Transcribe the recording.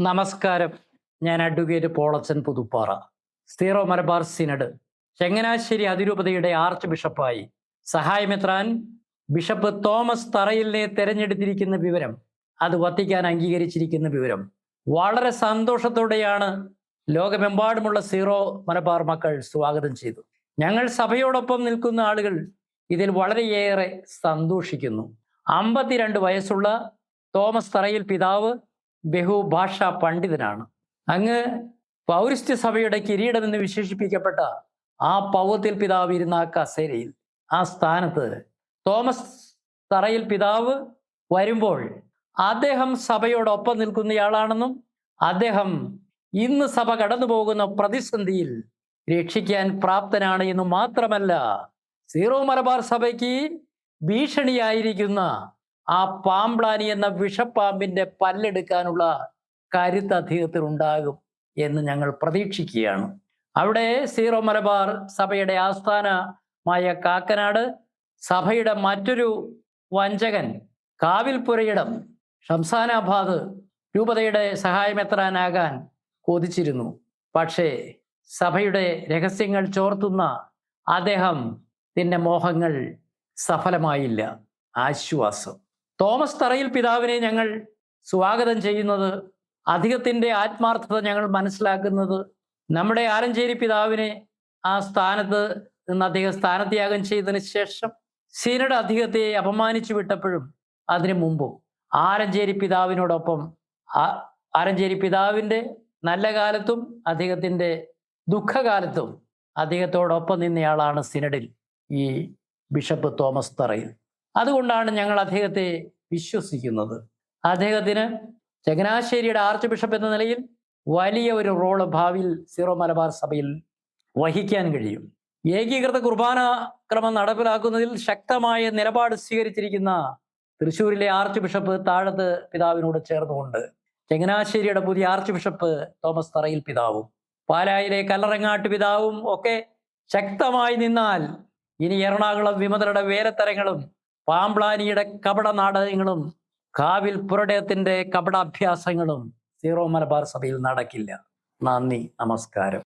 നമസ്കാരം. ഞാൻ advocate Polachan Puthuppara. Syro Malabar synod. Changanassery അതിരൂപതയുടെ ആർച്ച് ബിഷപ്പായി. സഹായമെത്രാൻ ബിഷപ്പ് തോമസ് തറയിലിനെ തെരഞ്ഞെടുത്തിരിക്കുന്ന വിവരം അത് വത്തിക്കാൻ അംഗീകരിച്ചിരിക്കുന്ന വിവരം. വളരെ സന്തോഷത്തോടെയാണ് ലോകമെമ്പാടുമുള്ള സീറോ മലബാർ മക്കൾ സ്വാഗതം ചെയ്തു. ഞങ്ങൾ സഭയോടൊപ്പം നിൽക്കുന്ന ആളുകൾ ഇതിൽ വളരെയേറെ സന്തോഷിക്കുന്നു. അമ്പത്തിരണ്ട് വയസ്സുള്ള തോമസ് തറയിൽ പിതാവ് ബഹുഭാഷാ പണ്ഡിതനാണ്. അങ്ങ് പൗരസ്ത്യ സഭയുടെ കിരീടമെന്ന് വിശേഷിപ്പിക്കപ്പെട്ട ആ പൗവത്തിൽ പിതാവ് ഇരുന്ന ആ കസേരയിൽ ആ സ്ഥാനത്ത് തോമസ് തറയിൽ പിതാവ് വരുമ്പോൾ അദ്ദേഹം സഭയോടൊപ്പം നിൽക്കുന്നയാളാണെന്നും അദ്ദേഹം ഇന്ന് സഭ കടന്നു പോകുന്ന പ്രതിസന്ധിയിൽ രക്ഷിക്കാൻ പ്രാപ്തനാണ് എന്ന് മാത്രമല്ല സീറോ മലബാർ സഭയ്ക്ക് ഭീഷണിയായിരിക്കുന്ന ആ പാമ്പ്ലാനി എന്ന വിഷപ്പാമ്പിന്റെ പല്ലെടുക്കാനുള്ള കരുത്ത് അദ്ദേഹത്തിന് ഉണ്ടാകും എന്ന് ഞങ്ങൾ പ്രതീക്ഷിക്കുകയാണ്. അവിടെ സീറോ മലബാർ സഭയുടെ ആസ്ഥാനമായ കാക്കനാട് സഭയുടെ മറ്റൊരു വഞ്ചകൻ കാവിൽപുരയിടം ഷംസാനാബാദ് രൂപതയുടെ സഹായമെത്രാനാകാൻ കൊതിച്ചിരുന്നു. പക്ഷേ സഭയുടെ രഹസ്യങ്ങൾ ചോർത്തുന്ന അദ്ദേഹം തിന്റെ മോഹങ്ങൾ സഫലമായില്ല. ആശ്വാസം. തോമസ് തറയിൽ പിതാവിനെ ഞങ്ങൾ സ്വാഗതം ചെയ്യുന്നത് അധികത്തിന്റെ ആത്മാർത്ഥത ഞങ്ങൾ മനസ്സിലാക്കുന്നത് നമ്മുടെ ആലഞ്ചേരി പിതാവിനെ ആ സ്ഥാനത്ത് നിന്ന് അദ്ദേഹം സ്ഥാനത്യാഗം ചെയ്തതിന് ശേഷം സീനയുടെ അധികത്തെ അപമാനിച്ചു വിട്ടപ്പോഴും അതിനു മുമ്പും ആരഞ്ചേരി പിതാവിനോടൊപ്പം ആരഞ്ചേരി പിതാവിന്റെ നല്ല കാലത്തും അദ്ദേഹത്തിന്റെ ദുഃഖകാലത്തും അദ്ദേഹത്തോടൊപ്പം നിന്നയാളാണ് സിനഡിൽ ഈ ബിഷപ്പ് തോമസ് തറയിൽ. അതുകൊണ്ടാണ് ഞങ്ങൾ അദ്ദേഹത്തെ വിശ്വസിക്കുന്നത്. അദ്ദേഹത്തിന് ചങ്ങനാശ്ശേരിയുടെ ആർച്ച് ബിഷപ്പ് എന്ന നിലയിൽ വലിയ ഒരു റോൾ ഭാവിയിൽ സീറോ മലബാർ സഭയിൽ വഹിക്കാൻ കഴിയും. ഏകീകൃത കുർബാന ക്രമം നടപ്പിലാക്കുന്നതിൽ ശക്തമായ നിലപാട് സ്വീകരിച്ചിരിക്കുന്ന തൃശ്ശൂരിലെ ആർച്ച് ബിഷപ്പ് താഴത്ത് പിതാവിനോട് ചേർന്നുകൊണ്ട് ചങ്ങനാശ്ശേരിയുടെ പുതിയ ആർച്ച് ബിഷപ്പ് തോമസ് തറയിൽ പിതാവും പാലായിലെ കല്ലറങ്ങാട്ട് പിതാവും ഒക്കെ ശക്തമായി നിന്നാൽ ഇനി എറണാകുളം വിമതരുടെ വേലത്തരങ്ങളും പാമ്പ്ലാനിയുടെ കപട നാടകങ്ങളും കാവിൽ പുരടയത്തിന്റെ കപടാഭ്യാസങ്ങളും സീറോ മലബാർ സഭയിൽ നടക്കില്ല. നന്ദി നമസ്കാരം.